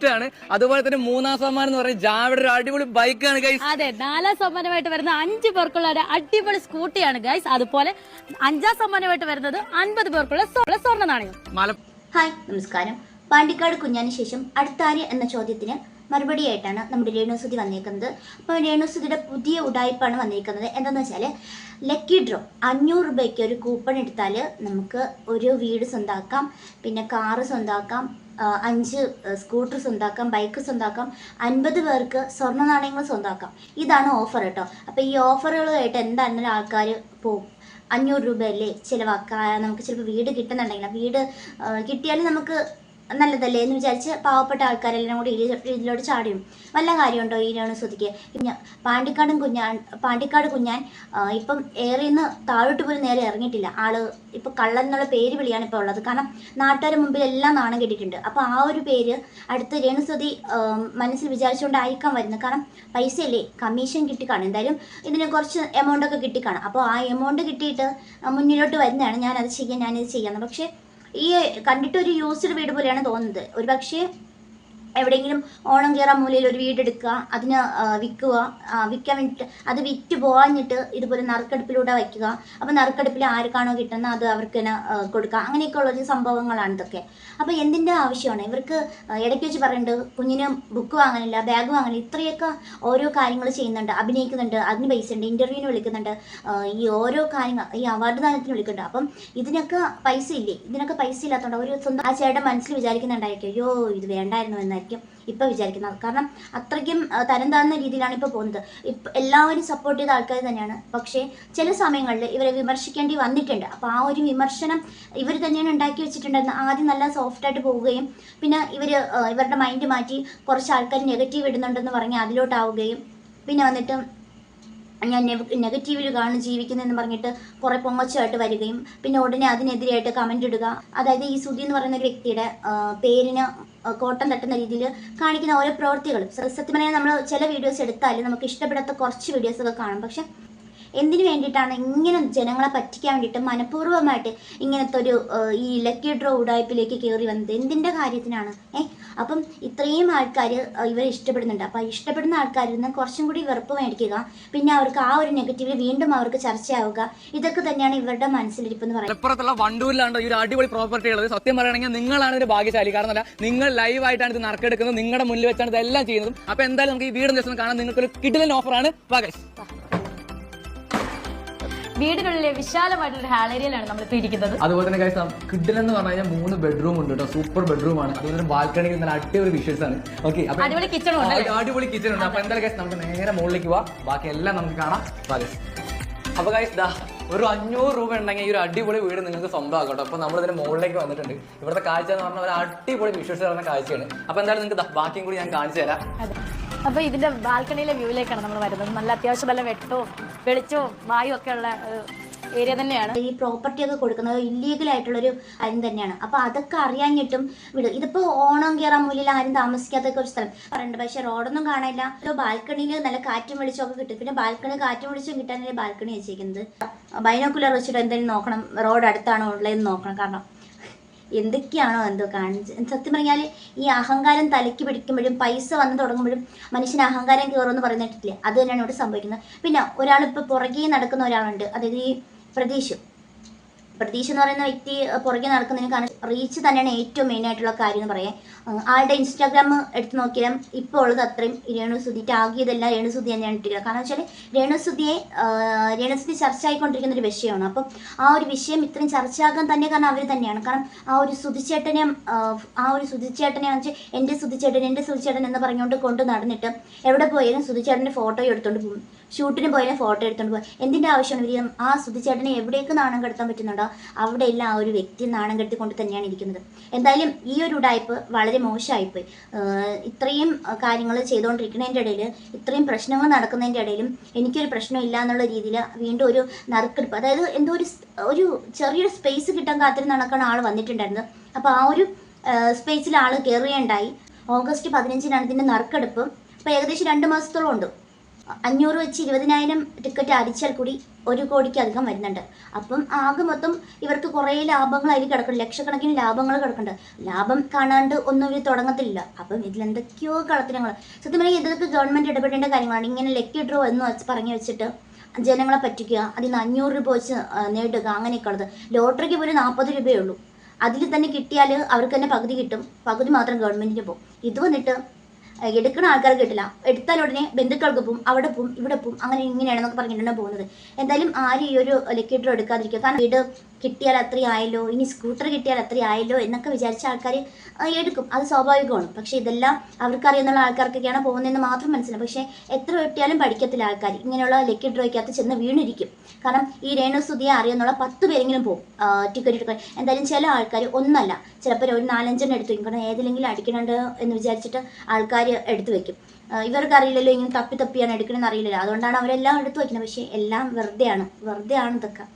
Gift ആണ് അതുപോലെ തന്നെ മൂന്നാം സമ്മാനം എന്ന് പറയുന്നത് ജാവയുടെ ഒരു അടിപൊളി ബൈക്കാണ് ഗൈസ് അതെ നാലാം സമ്മാനമായിട്ട് വരുന്ന അഞ്ച് പേർക്കുള്ള ഒരു അടിപൊളി സ്കൂട്ടിയാണ് ഗൈസ് അതുപോലെ അഞ്ചാം സമ്മാനമായിട്ട് വരുന്നത് അൻപത് പേർക്കുള്ള സ്വ- സ്വർണ നാണയം. ഹായ് നമസ്കാരം. പാണ്ടിക്കാട് കുഞ്ഞാന് ശേഷം അടുത്താര് എന്ന ചോദ്യത്തിന് മറുപടിയായിട്ടാണ് നമ്മുടെ രേണുസുതി വന്നേക്കുന്നത്. അപ്പോൾ രേണുസുതിയുടെ പുതിയ ഉടായ്പാണ് വന്നേക്കുന്നത്. എന്താണെന്ന് വെച്ചാൽ ലക്കി ഡ്രോ അഞ്ഞൂറ് രൂപയ്ക്ക് ഒരു കൂപ്പൺ എടുത്താൽ നമുക്ക് ഒരു വീട് സ്വന്തമാക്കാം പിന്നെ കാറ് സ്വന്തമാക്കാം അഞ്ച് സ്കൂട്ടർ സ്വന്തമാക്കാം ബൈക്ക് സ്വന്തമാക്കാം അൻപത് പേർക്ക് സ്വർണ നാണയങ്ങൾ സ്വന്തമാക്കാം ഇതാണ് ഓഫർ കേട്ടോ. അപ്പോൾ ഈ ഓഫറുകളുമായിട്ട് എന്തായാലും ആൾക്കാർ പോകും അഞ്ഞൂറ് രൂപയല്ലേ ചിലവാക്കുക നമുക്ക് ചിലപ്പോൾ വീട് കിട്ടുന്നുണ്ടെങ്കിൽ വീട് കിട്ടിയാലും നമുക്ക് നല്ലതല്ലേ എന്ന് വിചാരിച്ച് പാവപ്പെട്ട ആൾക്കാരെല്ലാം കൂടി ഇതിലോട്ട് ചാടിയും. വല്ല കാര്യമുണ്ടോ ഈ ശ്രുതിക്ക്? പിന്നെ പാണ്ടിക്കാടും കുഞ്ഞാൻ പാണ്ടിക്കാട് കുഞ്ഞാൻ ഇപ്പം ഏറെ നിന്ന് താഴോട്ട് പോലും നേരെ ഇറങ്ങിയിട്ടില്ല. ആൾ ഇപ്പം കള്ളൻ എന്നുള്ള പേര് വിളിയാണ് ഇപ്പോൾ ഉള്ളത്. കാരണം നാട്ടുകാരുടെ മുമ്പിൽ എല്ലാം നാണം കെട്ടിയിട്ടുണ്ട്. അപ്പോൾ ആ ഒരു പേര് അടുത്ത് രേണുസ്തുതി മനസ്സിൽ വിചാരിച്ചുകൊണ്ടായിരിക്കാം വരുന്നത്. കാരണം പൈസയല്ലേ കമ്മീഷൻ കിട്ടിക്കാണും. എന്തായാലും ഇതിന് കുറച്ച് എമൗണ്ട് ഒക്കെ കിട്ടിക്കാണും. അപ്പോൾ ആ എമൗണ്ട് കിട്ടിയിട്ട് മുന്നിലോട്ട് വരുന്നതാണ്. ഞാനത് ചെയ്യാൻ ഞാനിത് ചെയ്യാന്ന് പക്ഷേ ഈ കണ്ടിട്ട് ഒരു യൂസ്ഡ് വീട് പോലെയാണ് തോന്നുന്നത്. ഒരു പക്ഷേ എവിടെയെങ്കിലും ഓണം കയറാൻ മൂലയിൽ ഒരു വീടെടുക്കുക അതിന് വിൽക്കുക വിൽക്കാൻ വേണ്ടിയിട്ട് അത് വിറ്റ് പോകാഞ്ഞിട്ട് ഇതുപോലെ നറുക്കെടുപ്പിലൂടെ വയ്ക്കുക. അപ്പോൾ നറുക്കെടുപ്പിൽ ആർക്കാണോ കിട്ടുന്നത് അത് അവർക്ക് തന്നെ കൊടുക്കുക. അങ്ങനെയൊക്കെ ഉള്ളൊരു സംഭവങ്ങളാണ് ഇതൊക്കെ. അപ്പോൾ എന്തിന്റെ ആവശ്യമാണ്? ഇവർക്ക് ഇടയ്ക്ക് വെച്ച് പറയുന്നുണ്ട് കുഞ്ഞിന് ബുക്ക് വാങ്ങാനില്ല ബാഗ് വാങ്ങാനില്ല ഇത്രയൊക്കെ ഓരോ കാര്യങ്ങൾ ചെയ്യുന്നുണ്ട് അഭിനയിക്കുന്നുണ്ട് അതിന് പൈസ ഉണ്ട് ഇന്റർവ്യൂവിന് വിളിക്കുന്നുണ്ട് ഈ ഓരോ കാര്യങ്ങൾ ഈ അവാർഡ് ദാനത്തിന് വിളിക്കുന്നുണ്ട്. അപ്പം ഇതിനൊക്കെ പൈസ ഇല്ലേ? ഇതിനൊക്കെ പൈസ ഇല്ലാത്തതുകൊണ്ട് ഒരു സ്വന്തം ആ ചേട്ടൻ മനസ്സിൽ വിചാരിക്കുന്നുണ്ടായിരിക്കും അയ്യോ ഇത് വേണ്ടായിരുന്നു എന്നായിരിക്കും ഇപ്പം വിചാരിക്കുന്നത് കാരണം അത്രയ്ക്കും തരം താഴ്ന്ന രീതിയിലാണ് ഇപ്പോൾ പോകുന്നത്. ഇപ്പം എല്ലാവരും സപ്പോർട്ട് ചെയ്ത ആൾക്കാർ തന്നെയാണ്. പക്ഷേ ചില സമയങ്ങളിൽ ഇവരെ വിമർശിക്കേണ്ടി വന്നിട്ടുണ്ട്. അപ്പോൾ ആ ഒരു വിമർശനം ഇവർ തന്നെയാണ് ഉണ്ടാക്കി വെച്ചിട്ടുണ്ടായിരുന്നത്. ആദ്യം നല്ല സോഫ്റ്റായിട്ട് പോവുകയും പിന്നെ ഇവർ ഇവരുടെ മൈൻഡ് മാറ്റി കുറച്ച് ആൾക്കാർ നെഗറ്റീവ് ഇടുന്നുണ്ടെന്ന് പറഞ്ഞ് അതിലോട്ടാവുകയും. പിന്നെ വന്നിട്ട് ഞാൻ നെഗറ്റീവിൽ കാണും ജീവിക്കുന്നതെന്ന് പറഞ്ഞിട്ട് കുറെ പൊങ്ങച്ചമായിട്ട് വരികയും പിന്നെ ഉടനെ അതിനെതിരായിട്ട് കമന്റ് ഇടുക. അതായത് ഈ സുധി എന്ന് പറയുന്ന വ്യക്തിയുടെ പേരിന് കോട്ടം തട്ടുന്ന രീതിയിൽ കാണിക്കുന്ന ഓരോ പ്രവൃത്തികളും. സത്യം പറഞ്ഞാൽ നമ്മൾ ചില വീഡിയോസ് എടുത്താലും നമുക്ക് ഇഷ്ടപ്പെടാത്ത കുറച്ച് വീഡിയോസ് ഒക്കെ കാണും. പക്ഷെ എന്തിനു വേണ്ടിയിട്ടാണ് ഇങ്ങനെ ജനങ്ങളെ പറ്റിക്കാൻ വേണ്ടിയിട്ട് മനഃപൂർവമായിട്ട് ഇങ്ങനത്തെ ഒരു ഈ ലക്കി ഡ്രോ ഉടായ്പിലേക്ക് കയറി വന്നത്? എന്തിന്റെ കാര്യത്തിനാണ്? ഏ അപ്പം ഇത്രയും ആൾക്കാർ ഇവരെ ഇഷ്ടപ്പെടുന്നുണ്ട്. അപ്പം ഇഷ്ടപ്പെടുന്ന ആൾക്കാരിൽ നിന്ന് കുറച്ചും കൂടി വെറുപ്പ് മേടിക്കുക പിന്നെ അവർക്ക് ആ ഒരു നെഗറ്റീവിൽ വീണ്ടും അവർക്ക് ചർച്ചയാവുക ഇതൊക്കെ തന്നെയാണ് ഇവരുടെ മനസ്സിലിരിപ്പെന്ന് പറയുന്നത്. മലപ്പുറത്തുള്ള വണ്ടൂരിലാണ് ഈ ഒരു അടിപൊളി പ്രോപ്പർട്ടി ഉള്ളത് സത്യം പറയുകയാണെങ്കിൽ നിങ്ങളാണ് ഒരു ഭാഗ്യശാലി. കാരണം അല്ല നിങ്ങൾ ലൈവ് ആയിട്ടാണ് ഇത് നറുക്കെടുക്കുന്നത് നിങ്ങളുടെ മുന്നിൽ വെച്ചാണ് ഇതെല്ലാം ചെയ്യുന്നതും. അപ്പൊ എന്തായാലും നമുക്ക് ഈ വീടും ദിവസം കാണാൻ നിങ്ങൾക്ക് ഒരു കിടിലൻ ഓഫറാണ് വാഗേഷ് വീടിനുള്ളിലെ വിശാലമായിട്ടുള്ള ഹാൾ ഏരിയയിലാണ് നമ്മൾ ഇപ്പോൾ ഇരിക്കുന്നത്. അതുപോലെ തന്നെ ഗൈസ് കിഡിലെന്ന് പറഞ്ഞു കഴിഞ്ഞാൽ മൂന്ന് ബെഡ്റൂം ഉണ്ട് കേട്ടോ സൂപ്പർ ബെഡ്റൂം ആണ്. അതുപോലെ തന്നെ ബാൽക്കണിയിൽ നല്ല അടിപൊളി വിഷ്വൽസ് ആണ്. ഓക്കെ അടിപൊളി കിച്ചൺ ഉണ്ട്? അടിപൊളി കിച്ചൺ ഉണ്ട്. അപ്പൊ എന്തായാലും നമുക്ക് നേരെ മുകളിലേക്ക് പോവാം. ബാക്കി എല്ലാം നമുക്ക് കാണാം. അപ്പൊ ഗൈസ് ദാ ഒരു അഞ്ഞൂറ് രൂപ ഉണ്ടെങ്കിൽ ഈ ഒരു അടിപൊളി വീട് നിങ്ങൾക്ക് സ്വന്തമാക്കട്ടോ അപ്പോൾ ഇതിന്റെ മുകളിലേക്ക് വന്നിട്ടുണ്ട്. ഇവിടുത്തെ കാഴ്ച എന്ന് പറഞ്ഞാൽ ഒരു അടിപൊളി വിശ്വസിച്ച് തരുന്ന കാഴ്ചയാണ്. അപ്പൊ എന്തായാലും നിങ്ങൾക്ക് ബാക്കിയും കൂടി ഞാൻ കാണിച്ചു തരാം. അപ്പൊ അപ്പോൾ ഇതിന്റെ ബാൽക്കണിയിലെ വ്യൂവിലേക്കാണ് നമ്മൾ വരുന്നത്. നല്ല അത്യാവശ്യം നല്ല വെട്ടവും വെളിച്ചോ വായു ഒക്കെ ഉള്ള ഏരിയ തന്നെയാണ്. ഈ പ്രോപ്പർട്ടി ഒക്കെ കൊടുക്കുന്നത് ഇല്ലീഗൽ ആയിട്ടുള്ളൊരു കാര്യം തന്നെയാണ്. അപ്പൊ അതൊക്കെ അറിയാഞ്ഞിട്ടും വിടും. ഇതിപ്പോ ഓണം കയറാൻ മുന്നിൽ ആരും താമസിക്കാത്ത ഒരു സ്ഥലം. പറയുന്നുണ്ട് പക്ഷെ റോഡൊന്നും കാണാനില്ല. ബാൽക്കണിയിൽ നല്ല കാറ്റും വെളിച്ചമൊക്കെ കിട്ടും. പിന്നെ ബാൽക്കണി കാറ്റും വെളിച്ചം കിട്ടാനല്ലേ ബാൽക്കണി വെച്ചിരിക്കുന്നത് ബൈനോക്കുലർ വെച്ചിട്ട് എന്തെങ്കിലും നോക്കണം. റോഡ് അടുത്താണോ ഉള്ളതെന്ന് നോക്കണം. കാരണം എന്തൊക്കെയാണോ എന്തോ കാണിച്ച്. സത്യം പറഞ്ഞാൽ ഈ അഹങ്കാരം തലയ്ക്ക് പിടിക്കുമ്പോഴും പൈസ വന്നു തുടങ്ങുമ്പോഴും മനുഷ്യന് അഹങ്കാരം കയറുമെന്ന് പറയുന്നിട്ടില്ലേ അത് തന്നെയാണ് ഇവിടെ സംഭവിക്കുന്നത്. പിന്നെ ഒരാളിപ്പോൾ പുറകെ നടക്കുന്ന ഒരാളുണ്ട്. അതായത് ഈ പ്രതീഷ് പ്രതീഷ് എന്ന് പറയുന്ന വ്യക്തി പുറകെ നടക്കുന്നതിന് കാരണം റീച്ച് തന്നെയാണ് ഏറ്റവും മെയിൻ ആയിട്ടുള്ള കാര്യം എന്ന് പറയാം. ആളുടെ ഇൻസ്റ്റാഗ്രാം എടുത്ത് നോക്കിയാലും ഇപ്പോൾ ഉള്ളത് അത്രയും രേണുസുതി ടാഗ് ചെയ്തെല്ലാം രേണുസുതി തന്നെയാണ് ഇട്ടിരിക്കുന്നത്. കാരണം വെച്ചാൽ രേണുസുതിയെ രേണുസുതി ചർച്ച ആയിക്കൊണ്ടിരിക്കുന്ന ഒരു വിഷയമാണ്. അപ്പം ആ ഒരു വിഷയം ഇത്രയും ചർച്ചയാകാൻ തന്നെ കാരണം അവർ തന്നെയാണ്. കാരണം ആ ഒരു സുതിച്ചേട്ടനെ ആ ഒരു സുതിച്ചേട്ടനെ വെച്ചാൽ എന്റെ സുതിച്ചേട്ടൻ എന്റെ സുതിച്ചേട്ടൻ എന്ന് പറഞ്ഞുകൊണ്ട് കൊണ്ട് നടന്നിട്ട് എവിടെ പോയാലും സുതിച്ചേട്ടന്റെ ഫോട്ടോ എടുത്തുകൊണ്ട് പോകും. ഷൂട്ടിന് പോയാലും ഫോട്ടോ എടുത്തുകൊണ്ട് പോകും. എന്തിന്റെ ആവശ്യമാണ്? ഇവർ ആ സുതിച്ചേട്ടനെ എവിടേക്ക് നാണം കെടുത്താൻ പറ്റുന്നുണ്ടോ? അവിടെയെല്ലാം ആ ഒരു വ്യക്തി നാണം കെടുത്തിക്കൊണ്ട് തന്നെയാണ് ഇരിക്കുന്നത്. എന്തായാലും ഈ ഒരു ഉടായ്പ് വളരെ മോശമായിപ്പോയി. ഇത്രയും കാര്യങ്ങൾ ചെയ്തുകൊണ്ടിരിക്കുന്നതിന്റെ ഇടയിൽ ഇത്രയും പ്രശ്നങ്ങൾ നടക്കുന്നതിന്റെ ഇടയിലും എനിക്കൊരു പ്രശ്നം ഇല്ല എന്നുള്ള രീതിയിൽ വീണ്ടും ഒരു നറുക്കെടുപ്പ് അതായത് എന്തോ ഒരു ഒരു ചെറിയൊരു സ്പേസ് കിട്ടാൻ കാത്തിരുന്ന് നടക്കുന്ന ആൾ വന്നിട്ടുണ്ടായിരുന്നു അപ്പോൾ ആ ഒരു സ്പേസിൽ ആൾ കയറുകയുണ്ടായി ഓഗസ്റ്റ് പതിനഞ്ചിനാണ് ഇതിന്റെ നറുക്കെടുപ്പ്. അപ്പോൾ ഏകദേശം രണ്ട് മാസത്തോളം ഉണ്ട്. അഞ്ഞൂറ് വെച്ച് ഇരുപതിനായിരം ടിക്കറ്റ് അടിച്ചാൽ കൂടി ഒരു കോടിക്ക് അധികം വരുന്നുണ്ട്. അപ്പം ആകെ മൊത്തം ഇവർക്ക് കുറേ ലാഭങ്ങൾ അതിൽ കിടക്കുന്നുണ്ട്. ലക്ഷക്കണക്കിന് ലാഭങ്ങൾ കിടക്കുന്നുണ്ട്. ലാഭം കാണാണ്ട് ഒന്നും ഇവർ തുടങ്ങത്തില്ല. അപ്പം ഇതിലെന്തൊക്കെയോ കളത്തിനങ്ങൾ സത്യം പറഞ്ഞാൽ ഇതൊക്കെ ഗവൺമെന്റ് ഇടപെടേണ്ട കാര്യങ്ങളാണ്. ഇങ്ങനെ ലക്കി ഡ്രോ എന്ന് വെച്ച് പറഞ്ഞു വെച്ചിട്ട് ജനങ്ങളെ പറ്റിക്കുക അതിൽ നിന്ന് അഞ്ഞൂറ് രൂപ വെച്ച് നേടുക അങ്ങനെയൊക്കെ ഉള്ളത് ലോട്ടറിക്ക് പോലും നാൽപ്പത് രൂപയേ ഉള്ളൂ. അതിൽ തന്നെ കിട്ടിയാൽ അവർക്ക് തന്നെ പകുതി കിട്ടും. പകുതി മാത്രം ഗവൺമെന്റിന് പോകും. ഇത് വന്നിട്ട് എടുക്കുന്ന ആൾക്കാർ കിട്ടില്ല. എടുത്താൽ ഉടനെ ബന്ധുക്കൾക്ക് പോവും അവിടെ പോവും ഇവിടെ പോവും അങ്ങനെ ഇങ്ങനെയാണെന്നൊക്കെ പറഞ്ഞിട്ടാണ് പോകുന്നത്. എന്തായാലും ആരും ഈ ഒരു ലക്കി ഡ്രോ എടുക്കാതിരിക്കുക. കാരണം വീട് കിട്ടിയാൽ അത്രയായല്ലോ ഇനി സ്കൂട്ടർ കിട്ടിയാൽ അത്രയായല്ലോ എന്നൊക്കെ വിചാരിച്ച ആൾക്കാർ എടുക്കും. അത് സ്വാഭാവികമാണ്. പക്ഷേ ഇതെല്ലാം അവർക്കറിയുന്നുള്ള ആൾക്കാർക്കൊക്കെയാണ് പോകുന്നതെന്ന് മാത്രം മനസ്സിലാവും. പക്ഷേ എത്ര കിട്ടിയാലും പഠിക്കത്തില്ല ആൾക്കാർ ഇങ്ങനെയുള്ള ലക്കി ഡ്രോയ്ക്കകത്ത് ചെന്ന് വീണിരിക്കും. കാരണം ഈ രേണുസുതിയെ അറിയുന്നുള്ള പത്ത് പേരെങ്കിലും പോകും. ടിക്കറ്റ് എടുക്കാൻ. എന്തായാലും ചില ആൾക്കാർ ഒന്നല്ല. ചിലപ്പോൾ ഒരു നാലഞ്ചെണ്ണം എടുത്തു വയ്ക്കും. കാരണം ഏതിലെങ്കിലും അടിക്കണുണ്ട് എന്ന് വിചാരിച്ചിട്ട് ആൾക്കാർ എടുത്തു വയ്ക്കും. ഇവർക്ക് അറിയില്ലല്ലോ ഇങ്ങനെ തപ്പി തപ്പിയാണ് എടുക്കണമെന്ന് അറിയില്ലല്ലോ. അതുകൊണ്ടാണ് അവരെല്ലാം എടുത്തു വയ്ക്കുന്നത്. പക്ഷേ എല്ലാം വെറുതെയാണ്. വെറുതെയാണ് ഇതൊക്കെ.